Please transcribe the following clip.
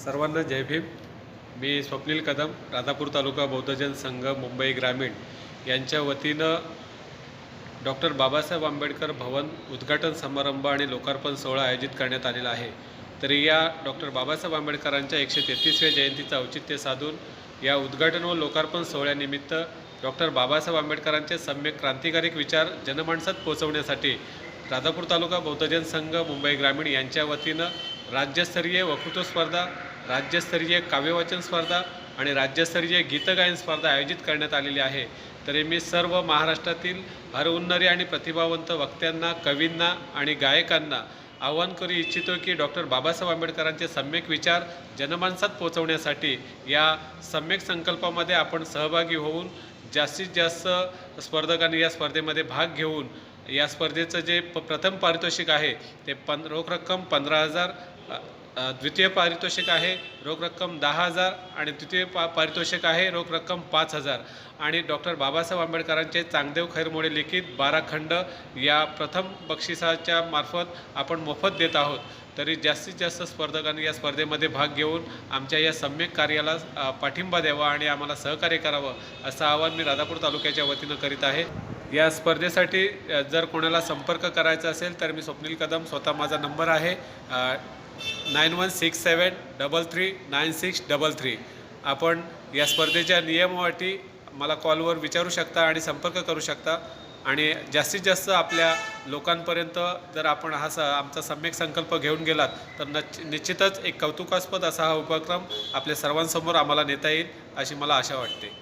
सर्वांना जय भीम. मी स्वप्नील कदम राधापूर तालुका बौद्धजन संघ मुंबई ग्रामीण. यांच्या वतीनं डॉक्टर बाबासाहेब आंबेडकर भवन उद्घाटन समारंभ आणि लोकार्पण सोहळा आयोजित करण्यात आलेला आहे. तरी या डॉक्टर बाबासाहेब आंबेडकरांच्या एकशे तेहतीसव्या जयंतीचं औचित्य साधून या उद्घाटन व लोकार्पण सोहळ्यानिमित्त डॉक्टर बाबासाहेब आंबेडकरांचे सम्यक क्रांतिकारक विचार जनमानसात पोहोचवण्यासाठी राधापूर तालुका बौद्धजन संघ मुंबई ग्रामीण यांच्या वतीनं राज्यस्तरीय वक्तृत्व स्पर्धा राज्यस्तरीय काव्यवाचन स्पर्धा आणि राज्यस्तरीय गीतगायन स्पर्धा आयोजित करण्यात आलेली आहे. तरी मी सर्व महाराष्ट्रातील हरउन्नरी आणि प्रतिभावंत वक्त्यांना कवींना आणि गायकांना आवाहन करू इच्छितो की डॉक्टर बाबासाहेब आंबेडकरांचे सम्यक विचार जनमानसात पोहोचवण्यासाठी या सम्यक संकल्पामध्ये आपण सहभागी होऊन जास्तीत जास्त स्पर्धकांनी या स्पर्धेमध्ये भाग घेऊन या स्पर्धेचं जे प प्रथम पारितोषिक आहे ते पं रोख रक्कम पंधरा हजार द्वितीय पारितोषिक आहे रोख रक्कम दहा हजार आणि तृतीय पा पारितोषिक आहे रोख रक्कम पाच हजार. आणि डॉक्टर बाबासाहेब आंबेडकरांचे चांगदेव खैरमोडे लिखित बारा खंड या प्रथम बक्षिसाच्या मार्फत आपण मोफत देत आहोत. तरी जास्तीत जास्त स्पर्धकांनी या स्पर्धेमध्ये भाग घेऊन आमच्या या सम्यक कार्याला पाठिंबा द्यावा आणि आम्हाला सहकार्य करावं असं आवाहन मी राधापूर तालुक्याच्या वतीनं करीत आहे. या स्पर्धेसाठी जर कोणाला संपर्क करायचा असेल तर मी स्वप्नील कदम स्वतः माझा नंबर आहे nine one six seven double three nine six double three आपण या स्पर्धेच्या नियमावाटी मला कॉलवर विचारू शकता आणि संपर्क करू शकता. आणि जास्तीत जास्त आपल्या लोकांपर्यंत जर आपण हा स आमचा सम्यक संकल्प घेऊन गेलात तर नच निश्चितच एक कौतुकास्पद असा हा उपक्रम आपल्या सर्वांसमोर आम्हाला नेता येईल अशी मला आशा वाटते.